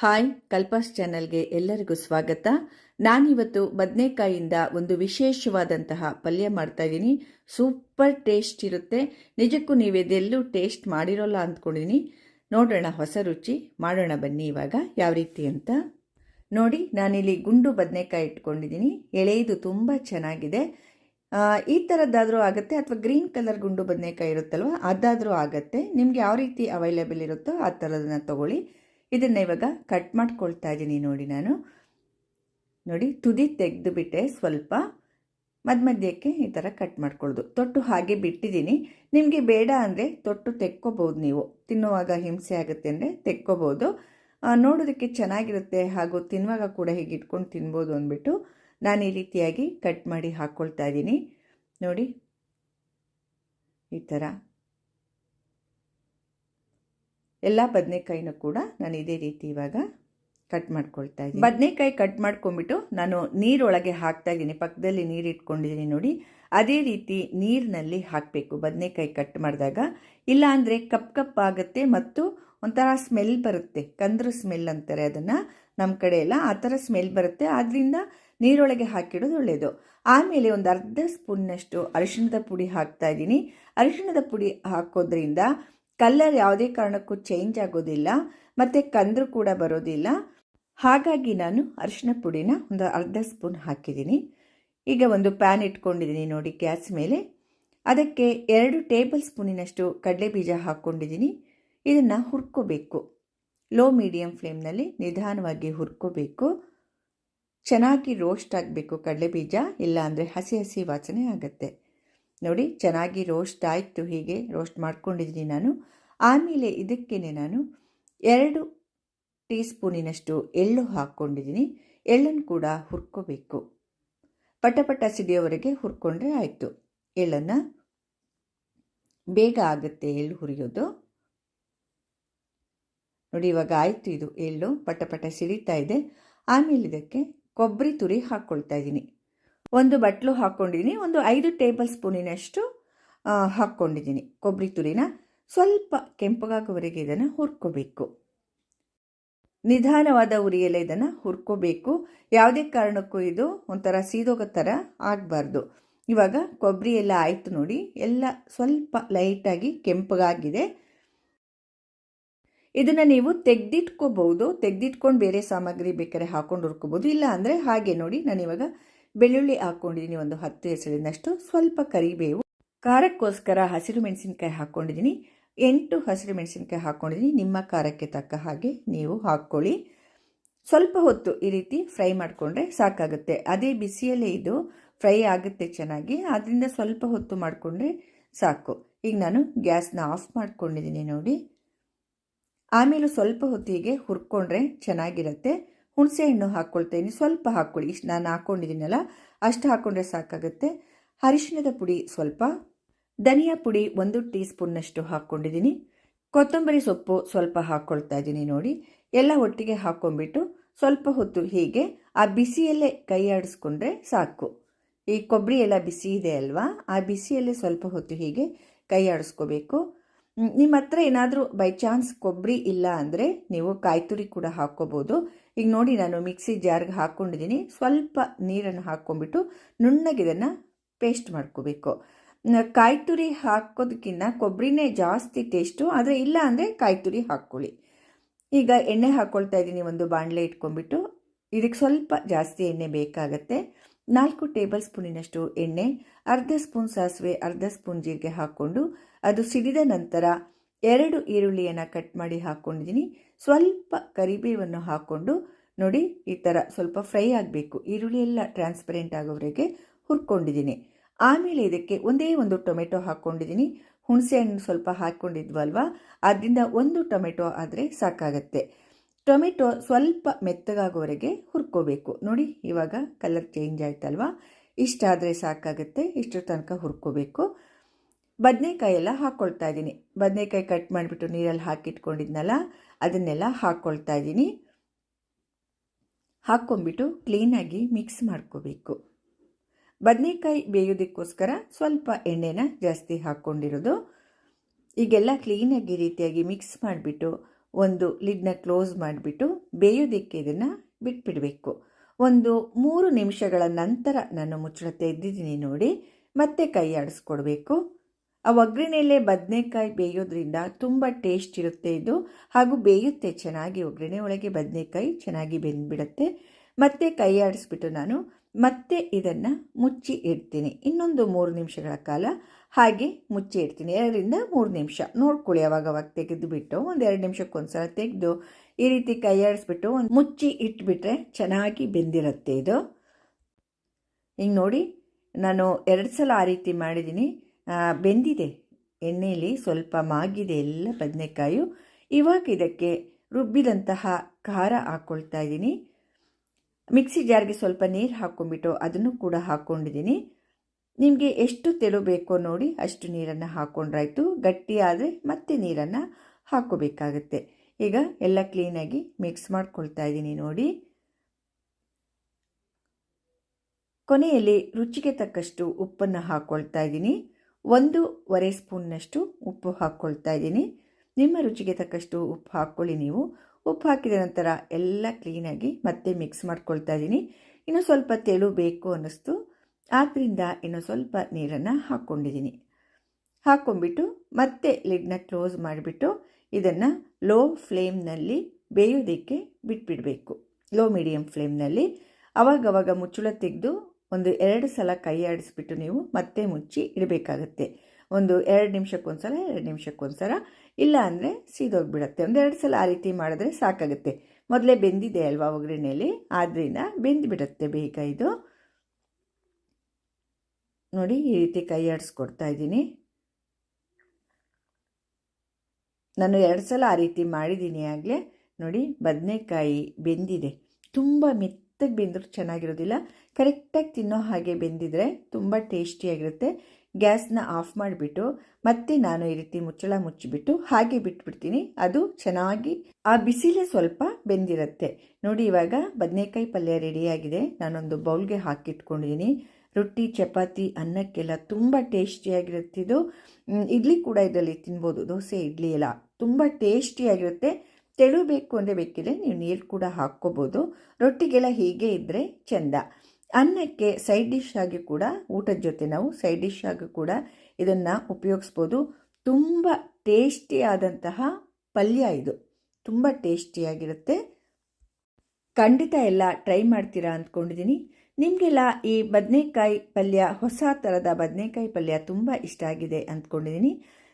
Hi, ಕಲ್ಪಾಸ್ ಚಾನೆಲ್ಗೆ ಎಲ್ಲರಿಗೂ ಸ್ವಾಗತ. ನಾನಿವತ್ತು ಬದನೆಕಾಯಿಯಿಂದ ಒಂದು ವಿಶೇಷವಾದಂತಹ ಪಲ್ಯ ಮಾಡ್ತಾ ಇದ್ದೀನಿ. ಸೂಪರ್ ಟೇಸ್ಟ್ ಇರುತ್ತೆ. ನಿಜಕ್ಕೂ ನೀವು ಇದೆಲ್ಲೂ ಟೇಸ್ಟ್ ಮಾಡಿರೋಲ್ಲ ಅಂದ್ಕೊಂಡಿದ್ದೀನಿ. ನೋಡೋಣ ಹೊಸ ರುಚಿ. ಮಾಡೋಣ ಬನ್ನಿ ಇವಾಗ. ಯಾವ ರೀತಿ ಅಂತ. ನೋಡಿ, ನಾನಿಲ್ಲಿ ಗುಂಡು ಬದನೆಕಾಯಿ ಇಟ್ಕೊಂಡಿದ್ದೀನಿ. ಎಳೆಯದು ತುಂಬ ಚೆನ್ನಾಗಿದೆ. ಈ ಥರದ್ದಾದರೂ ಆಗುತ್ತೆ ಅಥವಾ ಗ್ರೀನ್ ಕಲರ್ ಗುಂಡು ಬದನೆಕಾಯಿ ಇರುತ್ತಲ್ವ, ಅದಾದರೂ ಆಗುತ್ತೆ. ನಿಮಗೆ ಯಾವ ರೀತಿ ಅವೈಲೇಬಲ್ ಇರುತ್ತೋ ಆ ಥರದನ್ನ ತಗೊಳ್ಳಿ. ಇದನ್ನು ಇವಾಗ ಕಟ್ ಮಾಡ್ಕೊಳ್ತಾ ಇದ್ದೀನಿ ನೋಡಿ ನಾನು. ನೋಡಿ, ತುದಿ ತೆಗೆದು ಬಿಟ್ಟೆ ಸ್ವಲ್ಪ. ಮಧ್ಯ ಮಧ್ಯಕ್ಕೆ ಈ ಥರ ಕಟ್ ಮಾಡ್ಕೊಳ್ಳೋದು ತೊಟ್ಟು ಹಾಗೆ ಬಿಟ್ಟಿದ್ದೀನಿ ನಿಮಗೆ ಬೇಡ ಅಂದರೆ ತೊಟ್ಟು ತೆಕ್ಕೋಬೋದು ನೀವು. ತಿನ್ನುವಾಗ ಹಿಂಸೆ ಆಗುತ್ತೆ ಅಂದರೆ ತೆಕ್ಕೋಬೋದು. ನೋಡೋದಕ್ಕೆ ಚೆನ್ನಾಗಿರುತ್ತೆ ಹಾಗೂ ತಿನ್ನುವಾಗ ಕೂಡ ಹೀಗೆ ಇಟ್ಕೊಂಡು ತಿನ್ಬೋದು ಅಂದ್ಬಿಟ್ಟು ನಾನು ಈ ರೀತಿಯಾಗಿ ಕಟ್ ಮಾಡಿ ಹಾಕ್ಕೊಳ್ತಾ ಇದ್ದೀನಿ ನೋಡಿ, ಈ ಥರ ಎಲ್ಲ ಬದನೆಕಾಯಿನ ಕೂಡ ನಾನು ಇದೇ ರೀತಿ ಇವಾಗ ಕಟ್ ಮಾಡ್ಕೊಳ್ತಾ ಇದ್ದೀನಿ. ಬದನೆಕಾಯಿ ಕಟ್ ಮಾಡ್ಕೊಂಡ್ಬಿಟ್ಟು ನಾನು ನೀರೊಳಗೆ ಹಾಕ್ತಾ ಇದ್ದೀನಿ. ಪಕ್ಕದಲ್ಲಿ ನೀರು ಇಟ್ಕೊಂಡಿದ್ದೀನಿ ನೋಡಿ. ಅದೇ ರೀತಿ ನೀರಿನಲ್ಲಿ ಹಾಕಬೇಕು. ಬದನೆಕಾಯಿ ಕಟ್ ಮಾಡಿದಾಗ. ಇಲ್ಲ ಅಂದರೆ ಕಪ್ ಕಪ್ ಆಗುತ್ತೆ ಮತ್ತು ಒಂಥರ ಸ್ಮೆಲ್ ಬರುತ್ತೆ. ಕಂದ್ರ ಸ್ಮೆಲ್ ಅಂತಾರೆ ಅದನ್ನು ನಮ್ಮ ಕಡೆ ಎಲ್ಲ. ಆ ಥರ ಸ್ಮೆಲ್ ಬರುತ್ತೆ. ಆದ್ದರಿಂದ ನೀರೊಳಗೆ ಹಾಕಿಡೋದು ಒಳ್ಳೆಯದು ಆಮೇಲೆ ಒಂದು ಅರ್ಧ ಸ್ಪೂನ್ನಷ್ಟು ಅರಿಶಿಣದ ಪುಡಿ ಹಾಕ್ತಾ ಇದ್ದೀನಿ. ಅರಿಶಿಣದ ಪುಡಿ ಹಾಕೋದ್ರಿಂದ ಕಲರ್ ಯಾವುದೇ ಕಾರಣಕ್ಕೂ ಚೇಂಜ್ ಆಗೋದಿಲ್ಲ, ಮತ್ತು ಕಂದ್ರು ಕೂಡ ಬರೋದಿಲ್ಲ. ಹಾಗಾಗಿ ನಾನು ಅರಿಶಿನ ಪುಡಿನ ಒಂದು ಅರ್ಧ ಸ್ಪೂನ್ ಹಾಕಿದ್ದೀನಿ. ಈಗ ಒಂದು ಪ್ಯಾನ್ ಇಟ್ಕೊಂಡಿದ್ದೀನಿ ನೋಡಿ ಗ್ಯಾಸ್ ಮೇಲೆ. ಅದಕ್ಕೆ ಎರಡು ಟೇಬಲ್ ಸ್ಪೂನಿನಷ್ಟು ಕಡಲೆ ಬೀಜ ಹಾಕ್ಕೊಂಡಿದ್ದೀನಿ. ಇದನ್ನು ಹುರ್ಕೋಬೇಕು. ಲೋ ಮೀಡಿಯಮ್ ಫ್ಲೇಮ್ನಲ್ಲಿ ನಿಧಾನವಾಗಿ ಹುರ್ಕೋಬೇಕು. ಚೆನ್ನಾಗಿ ರೋಸ್ಟ್ ಆಗಬೇಕು ಕಡಲೆ ಬೀಜ ಇಲ್ಲ ಅಂದರೆ ಹಸಿ ಹಸಿ ವಾಸನೆ ಆಗುತ್ತೆ. ನೋಡಿ, ಚೆನ್ನಾಗಿ ರೋಸ್ಟ್ ಆಯಿತು, ಹೀಗೆ ರೋಸ್ಟ್ ಮಾಡ್ಕೊಂಡಿದ್ದೀನಿ ನಾನು. ಆಮೇಲೆ ಇದಕ್ಕೇ ನಾನು ಎರಡು ಟೀ ಸ್ಪೂನಿನಷ್ಟು ಎಳ್ಳು ಹಾಕ್ಕೊಂಡಿದ್ದೀನಿ. ಎಳ್ಳನ್ನು ಕೂಡ ಹುರ್ಕೋಬೇಕು. ಪಟ ಪಟ ಸಿಡಿಯೋವರೆಗೆ ಹುರ್ಕೊಂಡ್ರೆ ಆಯಿತು. ಎಳ್ಳನ್ನು ಬೇಗ ಆಗುತ್ತೆ ಎಳ್ಳು ಹುರಿಯೋದು. ನೋಡಿ, ಇವಾಗ ಆಯಿತು ಇದು ಎಳ್ಳು, ಪಟ ಪಟ ಸಿಡಿತಾ ಇದೆ. ಆಮೇಲೆ ಇದಕ್ಕೆ ಕೊಬ್ಬರಿ ತುರಿ ಹಾಕ್ಕೊಳ್ತಾ ಇದ್ದೀನಿ. ಒಂದು ಬಟ್ಲು ಹಾಕ್ಕೊಂಡಿದ್ದೀನಿ ಒಂದು ಐದು ಟೇಬಲ್ ಸ್ಪೂನಿನಷ್ಟು ಹಾಕ್ಕೊಂಡಿದ್ದೀನಿ ಕೊಬ್ಬರಿ ತುರಿನ. ಸ್ವಲ್ಪ ಕೆಂಪಗಾಗುವವರೆಗೆ ಇದನ್ನು ಹುರ್ಕೋಬೇಕು. ನಿಧಾನವಾದ ಉರಿಯಲ್ಲೇ ಇದನ್ನು ಹುರ್ಕೋಬೇಕು. ಯಾವುದೇ ಕಾರಣಕ್ಕೂ ಇದು ಒಂಥರ ಸೀದೋಗೋ ಥರ ಆಗಬಾರ್ದು. ಇವಾಗ ಕೊಬ್ಬರಿ ಎಲ್ಲ ಆಯಿತು ನೋಡಿ, ಎಲ್ಲ ಸ್ವಲ್ಪ ಲೈಟಾಗಿ ಕೆಂಪಗಾಗಿದೆ. ಇದನ್ನು ನೀವು ತೆಗೆದಿಟ್ಕೋಬಹುದು. ತೆಗೆದಿಟ್ಕೊಂಡು ಬೇರೆ ಸಾಮಗ್ರಿ ಬೇಕಾದ್ರೆ ಹಾಕೊಂಡು ಹುರ್ಕೋಬೋದು ಇಲ್ಲ ಅಂದರೆ ಹಾಗೆ ನೋಡಿ ನಾನು ಇವಾಗ ಬೆಳ್ಳುಳ್ಳಿ ಹಾಕ್ಕೊಂಡಿದ್ದೀನಿ ಒಂದು ಹತ್ತು ಎಸಳಿನಷ್ಟು ಸ್ವಲ್ಪ ಕರಿಬೇವು, ಖಾರಕ್ಕೋಸ್ಕರ ಹಸಿರು ಮೆಣಸಿನ್ಕಾಯಿ ಹಾಕ್ಕೊಂಡಿದ್ದೀನಿ. ಎಂಟು ಹಸಿರು ಮೆಣಸಿನ್ಕಾಯಿ ಹಾಕ್ಕೊಂಡಿದ್ದೀನಿ. ನಿಮ್ಮ ಖಾರಕ್ಕೆ ತಕ್ಕ ಹಾಗೆ ನೀವು ಹಾಕ್ಕೊಳ್ಳಿ. ಸ್ವಲ್ಪ ಹೊತ್ತು ಈ ರೀತಿ ಫ್ರೈ ಮಾಡಿಕೊಂಡ್ರೆ ಸಾಕಾಗುತ್ತೆ. ಅದೇ ಬಿಸಿಯಲ್ಲೇ ಇದು ಫ್ರೈ ಆಗುತ್ತೆ ಚೆನ್ನಾಗಿ. ಆದ್ದರಿಂದ ಸ್ವಲ್ಪ ಹೊತ್ತು ಮಾಡಿಕೊಂಡ್ರೆ ಸಾಕು. ಈಗ ನಾನು ಗ್ಯಾಸ್ನ ಆಫ್ ಮಾಡ್ಕೊಂಡಿದ್ದೀನಿ ನೋಡಿ. ಆಮೇಲೆ ಸ್ವಲ್ಪ ಹೊತ್ತಿಗೆ ಹುರ್ಕೊಂಡ್ರೆ ಚೆನ್ನಾಗಿರುತ್ತೆ. ಹುಣಸೆ ಹಣ್ಣು ಹಾಕ್ಕೊಳ್ತೀನಿ. ಸ್ವಲ್ಪ ಹಾಕ್ಕೊಳ್ಳಿ ಇಷ್ಟು ನಾನು ಹಾಕ್ಕೊಂಡಿದ್ದೀನಲ್ಲ ಅಷ್ಟು ಹಾಕ್ಕೊಂಡ್ರೆ ಸಾಕಾಗುತ್ತೆ. ಅರಿಶಿಣದ ಪುಡಿ ಸ್ವಲ್ಪ, ಧನಿಯಾ ಪುಡಿ ಒಂದು ಟೀ ಸ್ಪೂನ್ನಷ್ಟು ಹಾಕ್ಕೊಂಡಿದ್ದೀನಿ. ಕೊತ್ತಂಬರಿ ಸೊಪ್ಪು ಸ್ವಲ್ಪ ಹಾಕ್ಕೊಳ್ತಾ ಇದ್ದೀನಿ ನೋಡಿ. ಎಲ್ಲ ಒಟ್ಟಿಗೆ ಹಾಕ್ಕೊಂಡ್ಬಿಟ್ಟು ಸ್ವಲ್ಪ ಹೊತ್ತು ಹೀಗೆ ಆ ಬಿಸಿಯಲ್ಲೇ ಕೈ ಆಡಿಸ್ಕೊಂಡ್ರೆ ಸಾಕು. ಈ ಕೊಬ್ಬರಿ ಎಲ್ಲ ಬಿಸಿ ಇದೆ ಅಲ್ವಾ? ಆ ಬಿಸಿಯಲ್ಲೇ ಸ್ವಲ್ಪ ಹೊತ್ತು ಹೀಗೆ ಕೈ ಆಡಿಸ್ಕೋಬೇಕು. ನಿಮ್ಮ ಹತ್ರ ಏನಾದರೂ ಬೈ ಚಾನ್ಸ್ ಕೊಬ್ಬರಿ ಇಲ್ಲ ಅಂದರೆ ನೀವು ಕಾಯಿ ತುರಿ ಕೂಡ ಹಾಕ್ಕೋಬೋದು. ಈಗ ನೋಡಿ ನಾನು ಮಿಕ್ಸಿ ಜಾರ್ಗೆ ಹಾಕ್ಕೊಂಡಿದ್ದೀನಿ. ಸ್ವಲ್ಪ ನೀರನ್ನು ಹಾಕ್ಕೊಂಡ್ಬಿಟ್ಟು ನುಣ್ಣಗೆ ಇದನ್ನು ಪೇಸ್ಟ್ ಮಾಡ್ಕೋಬೇಕು. ಕಾಯಿ ತುರಿ ಹಾಕೋದಕ್ಕಿಂತ ಕೊಬ್ಬರಿನೇ ಜಾಸ್ತಿ ಟೇಸ್ಟು, ಆದರೆ ಇಲ್ಲ ಅಂದರೆ ಕಾಯಿ ತುರಿ ಹಾಕ್ಕೊಳ್ಳಿ. ಈಗ ಎಣ್ಣೆ ಹಾಕ್ಕೊಳ್ತಾ ಇದ್ದೀನಿ, ಒಂದು ಬಾಣಲೆ ಇಟ್ಕೊಂಡ್ಬಿಟ್ಟು. ಇದಕ್ಕೆ ಸ್ವಲ್ಪ ಜಾಸ್ತಿ ಎಣ್ಣೆ ಬೇಕಾಗತ್ತೆ. ನಾಲ್ಕು ಟೇಬಲ್ ಸ್ಪೂನಿನಷ್ಟು ಎಣ್ಣೆ, ಅರ್ಧ ಸ್ಪೂನ್ ಸಾಸಿವೆ, ಅರ್ಧ ಸ್ಪೂನ್ ಜೀರಿಗೆ ಹಾಕ್ಕೊಂಡು, ಅದು ಸಿಡಿದ ನಂತರ ಎರಡು ಈರುಳ್ಳಿಯನ್ನು ಕಟ್ ಮಾಡಿ ಹಾಕ್ಕೊಂಡಿದ್ದೀನಿ ಸ್ವಲ್ಪ ಕರಿಬೇವನ್ನು ಹಾಕ್ಕೊಂಡು ನೋಡಿ ಈ ಥರ ಸ್ವಲ್ಪ ಫ್ರೈ ಆಗಬೇಕು. ಈರುಳ್ಳಿ ಎಲ್ಲ ಟ್ರಾನ್ಸ್ಪರೆಂಟ್ ಆಗೋವರೆಗೆ ಹುರ್ಕೊಂಡಿದ್ದೀನಿ. ಆಮೇಲೆ ಇದಕ್ಕೆ ಒಂದೇ ಒಂದು ಟೊಮೆಟೊ ಹಾಕ್ಕೊಂಡಿದ್ದೀನಿ ಹುಣಸೆ ಹಣ್ಣು ಸ್ವಲ್ಪ ಹಾಕ್ಕೊಂಡಿದ್ವಲ್ವ ಅದರಿಂದ ಒಂದು ಟೊಮೆಟೊ ಆದರೆ ಸಾಕಾಗತ್ತೆ. ಟೊಮೆಟೊ ಸ್ವಲ್ಪ ಮೆತ್ತಗಾಗೋವರೆಗೆ ಹುರ್ಕೋಬೇಕು. ನೋಡಿ, ಇವಾಗ ಕಲರ್ ಚೇಂಜ್ ಆಯ್ತಲ್ವಾ? ಇಷ್ಟಾದರೆ ಸಾಕಾಗುತ್ತೆ. ಇಷ್ಟರ ತನಕ ಹುರ್ಕೋಬೇಕು. ಬದನೆಕಾಯಿ ಎಲ್ಲ ಹಾಕ್ಕೊಳ್ತಾ ಇದ್ದೀನಿ. ಬದನೆಕಾಯಿ ಕಟ್ ಮಾಡಿಬಿಟ್ಟು ನೀರಲ್ಲಿ ಹಾಕಿಟ್ಕೊಂಡಿದ್ನಲ್ಲ, ಅದನ್ನೆಲ್ಲ ಹಾಕ್ಕೊಳ್ತಾ ಇದ್ದೀನಿ. ಹಾಕ್ಕೊಂಬಿಟ್ಟು ಕ್ಲೀನಾಗಿ ಮಿಕ್ಸ್ ಮಾಡ್ಕೋಬೇಕು. ಬದನೆಕಾಯಿ ಬೇಯೋದಕ್ಕೋಸ್ಕರ ಸ್ವಲ್ಪ ಎಣ್ಣೆನ ಜಾಸ್ತಿ ಹಾಕ್ಕೊಂಡಿರೋದು. ಈಗೆಲ್ಲ ಕ್ಲೀನಾಗಿ ರೀತಿಯಾಗಿ ಮಿಕ್ಸ್ ಮಾಡಿಬಿಟ್ಟು ಒಂದು ಲಿಡ್ನ ಕ್ಲೋಸ್ ಮಾಡಿಬಿಟ್ಟು ಬೇಯೋದಕ್ಕೆ ಇದನ್ನು ಬಿಟ್ಬಿಡಬೇಕು. ಒಂದು ಮೂರು ನಿಮಿಷಗಳ ನಂತರ ನಾನು ಮುಚ್ಚಳ ತೆಗೆದಿದ್ದೀನಿ ನೋಡಿ, ಮತ್ತೆ ಕೈ ಆಡಿಸ್ಕೊಡ್ಬೇಕು. ಆ ಒಗ್ಗರಣೆಯಲ್ಲೇ ಬದನೆಕಾಯಿ ಬೇಯೋದ್ರಿಂದ ತುಂಬ ಟೇಸ್ಟ್ ಇರುತ್ತೆ ಇದು. ಹಾಗೂ ಬೇಯುತ್ತೆ ಚೆನ್ನಾಗಿ ಒಗ್ಗರಣೆ ಒಳಗೆ ಬದನೆಕಾಯಿ ಚೆನ್ನಾಗಿ ಬೆಂದ್ಬಿಡುತ್ತೆ. ಮತ್ತೆ ಕೈ ಆಡಿಸ್ಬಿಟ್ಟು ನಾನು ಮತ್ತೆ ಇದನ್ನು ಮುಚ್ಚಿ ಇಡ್ತೀನಿ. ಇನ್ನೊಂದು ಮೂರು ನಿಮಿಷಗಳ ಕಾಲ ಹಾಗೆ ಮುಚ್ಚಿ ಇಡ್ತೀನಿ. ಎರಡರಿಂದ ಮೂರು ನಿಮಿಷ. ನೋಡ್ಕೊಳ್ಳಿ ಅವಾಗ ಅವಾಗ ತೆಗೆದು ಬಿಟ್ಟು ಒಂದು ಎರಡು ನಿಮಿಷಕ್ಕೊಂದ್ಸಲ ತೆಗೆದು ಈ ರೀತಿ ಕೈ ಆಡಿಸ್ಬಿಟ್ಟು ಒಂದು ಮುಚ್ಚಿ ಇಟ್ಬಿಟ್ರೆ ಚೆನ್ನಾಗಿ ಬೆಂದಿರುತ್ತೆ ಇದು. ಹಿಂಗೆ ನೋಡಿ ನಾನು ಎರಡು ಸಲ ಆ ರೀತಿ ಮಾಡಿದ್ದೀನಿ. ಬೆಂದಿದೆ. ಎಣ್ಣೆಯಲ್ಲಿ ಸ್ವಲ್ಪ ಮಾಗಿದೆ ಎಲ್ಲ ಬದನೆಕಾಯು. ಇವಾಗ ಇದಕ್ಕೆ ರುಬ್ಬಿದಂತಹ ಖಾರ ಹಾಕ್ಕೊಳ್ತಾ ಇದ್ದೀನಿ. ಮಿಕ್ಸಿ ಜಾರ್ಗೆ ಸ್ವಲ್ಪ ನೀರು ಹಾಕ್ಕೊಂಡ್ಬಿಟ್ಟು ಅದನ್ನು ಕೂಡ ಹಾಕ್ಕೊಂಡಿದ್ದೀನಿ ನಿಮಗೆ ಎಷ್ಟು ತೆಳು ಬೇಕೋ ನೋಡಿ ಅಷ್ಟು ನೀರನ್ನು ಹಾಕ್ಕೊಂಡ್ರಾಯ್ತು ಗಟ್ಟಿ ಮತ್ತೆ ನೀರನ್ನು ಹಾಕ್ಕೋಬೇಕಾಗತ್ತೆ ಈಗ ಎಲ್ಲ ಕ್ಲೀನಾಗಿ ಮಿಕ್ಸ್ ಮಾಡ್ಕೊಳ್ತಾ ಇದ್ದೀನಿ ನೋಡಿ. ಕೊನೆಯಲ್ಲಿ ರುಚಿಗೆ ತಕ್ಕಷ್ಟು ಉಪ್ಪನ್ನು ಹಾಕ್ಕೊಳ್ತಾ ಇದ್ದೀನಿ. ಒಂದೂವರೆ ಸ್ಪೂನ್ನಷ್ಟು ಉಪ್ಪು ಹಾಕ್ಕೊಳ್ತಾ ಇದ್ದೀನಿ. ನಿಮ್ಮ ರುಚಿಗೆ ತಕ್ಕಷ್ಟು ಉಪ್ಪು ಹಾಕ್ಕೊಳ್ಳಿ ನೀವು. ಉಪ್ಪು ಹಾಕಿದ ನಂತರ ಎಲ್ಲ ಕ್ಲೀನಾಗಿ ಮತ್ತೆ ಮಿಕ್ಸ್ ಮಾಡ್ಕೊಳ್ತಾ ಇದ್ದೀನಿ. ಇನ್ನು ಸ್ವಲ್ಪ ತೆಳು ಬೇಕು ಅನ್ನಿಸ್ತು. ಆದ್ದರಿಂದ ಇನ್ನು ಸ್ವಲ್ಪ ನೀರನ್ನು ಹಾಕ್ಕೊಂಡಿದ್ದೀನಿ. ಹಾಕ್ಕೊಂಡ್ಬಿಟ್ಟು ಮತ್ತೆ ಲಿಡ್ನ ಕ್ಲೋಸ್ ಮಾಡಿಬಿಟ್ಟು ಇದನ್ನು ಲೋ ಫ್ಲೇಮ್ನಲ್ಲಿ ಬೇಯೋದಕ್ಕೆ ಬಿಟ್ಬಿಡಬೇಕು. ಲೋ ಮೀಡಿಯಮ್ ಫ್ಲೇಮ್ನಲ್ಲಿ ಅವಾಗವಾಗ ಮುಚ್ಚಳ ತೆಗೆದು ಒಂದು ಎರಡು ಸಲ ಕೈ ಆಡಿಸ್ಬಿಟ್ಟು ನೀವು ಮತ್ತೆ ಮುಚ್ಚಿ ಇಡಬೇಕಾಗತ್ತೆ. ಒಂದು ಎರಡು ನಿಮಿಷಕ್ಕೊಂದು ಸಲ ಎರಡು ನಿಮಿಷಕ್ಕೊಂದ್ಸಲ, ಇಲ್ಲ ಅಂದರೆ ಸೀದೋಗಿಬಿಡತ್ತೆ. ಒಂದು ಎರಡು ಸಲ ಆ ರೀತಿ ಮಾಡಿದ್ರೆ ಸಾಕಾಗುತ್ತೆ. ಮೊದಲೇ ಬೆಂದಿದೆ ಅಲ್ವಾ ಒಗ್ಗರಣೆಯಲ್ಲಿ? ಆದ್ದರಿಂದ ಬೆಂದ್ಬಿಡತ್ತೆ ಬೇಗ ಇದು. ನೋಡಿ, ಈ ರೀತಿ ಕೈ ಆಡಿಸ್ಕೊಡ್ತಾ ಇದ್ದೀನಿ. ನಾನು ಎರಡು ಸಲ ಆ ರೀತಿ ಮಾಡಿದ್ದೀನಿ ಆಗಲೇ. ನೋಡಿ, ಬದನೆಕಾಯಿ ಬೆಂದಿದೆ. ತುಂಬ ಮೆತ್ತಗೆ ಬೆಂದರೂ ಚೆನ್ನಾಗಿರೋದಿಲ್ಲ. ಕರೆಕ್ಟಾಗಿ ತಿನ್ನೋ ಹಾಗೆ ಬೆಂದಿದ್ರೆ ತುಂಬ ಟೇಸ್ಟಿಯಾಗಿರುತ್ತೆ. ಗ್ಯಾಸ್ನ ಆಫ್ ಮಾಡಿಬಿಟ್ಟು ಮತ್ತೆ ನಾನು ಈ ರೀತಿ ಮುಚ್ಚಳ ಮುಚ್ಚಿಬಿಟ್ಟು ಹಾಗೆ ಬಿಟ್ಬಿಡ್ತೀನಿ. ಅದು ಚೆನ್ನಾಗಿ ಆ ಬಿಸಿಲೇ ಸ್ವಲ್ಪ ಬೆಂದಿರುತ್ತೆ. ನೋಡಿ ಇವಾಗ ಬದನೆಕಾಯಿ ಪಲ್ಯ ರೆಡಿಯಾಗಿದೆ. ನಾನೊಂದು ಬೌಲ್ಗೆ ಹಾಕಿಟ್ಕೊಂಡಿದ್ದೀನಿ ರೊಟ್ಟಿ, ಚಪಾತಿ, ಅನ್ನಕ್ಕೆಲ್ಲ ತುಂಬ ಟೇಸ್ಟಿಯಾಗಿರುತ್ತಿದ್ದು ಇಡ್ಲಿ ಕೂಡ ಇದರಲ್ಲಿ ತಿನ್ಬೋದು. ದೋಸೆ, ಇಡ್ಲಿ ಎಲ್ಲ ತುಂಬ ಟೇಸ್ಟಿಯಾಗಿರುತ್ತೆ. ತೆಳು ಬೇಕು ಅಂದರೆ ಬೇಕಿದ್ರೆ ನೀವು ನೀರು ಕೂಡ ಹಾಕ್ಕೋಬೋದು. ರೊಟ್ಟಿಗೆಲ್ಲ ಹೀಗೆ ಇದ್ದರೆ ಚೆಂದ. ಅನ್ನಕ್ಕೆ ಸೈಡ್ ಡಿಶ್ ಆಗಿ ಕೂಡ, ಊಟದ ಜೊತೆ ನಾವು ಸೈಡ್ ಡಿಶ್ ಆಗಿ ಕೂಡ ಇದನ್ನು ಉಪಯೋಗಿಸ್ಬೋದು. ತುಂಬ ಟೇಸ್ಟಿಯಾದಂತಹ ಪಲ್ಯ ಇದು. ತುಂಬ ಟೇಸ್ಟಿಯಾಗಿರುತ್ತೆ. ಖಂಡಿತ ಎಲ್ಲ ಟ್ರೈ ಮಾಡ್ತೀರಾ ಅಂದ್ಕೊಂಡಿದ್ದೀನಿ. ನಿಮಗೆಲ್ಲ ಈ ಬದನೆಕಾಯಿ ಪಲ್ಯ, ಹೊಸ ಥರದ ಬದನೆಕಾಯಿ ಪಲ್ಯ ತುಂಬ ಇಷ್ಟ ಆಗಿದೆ ಅಂದ್ಕೊಂಡಿದ್ದೀನಿ.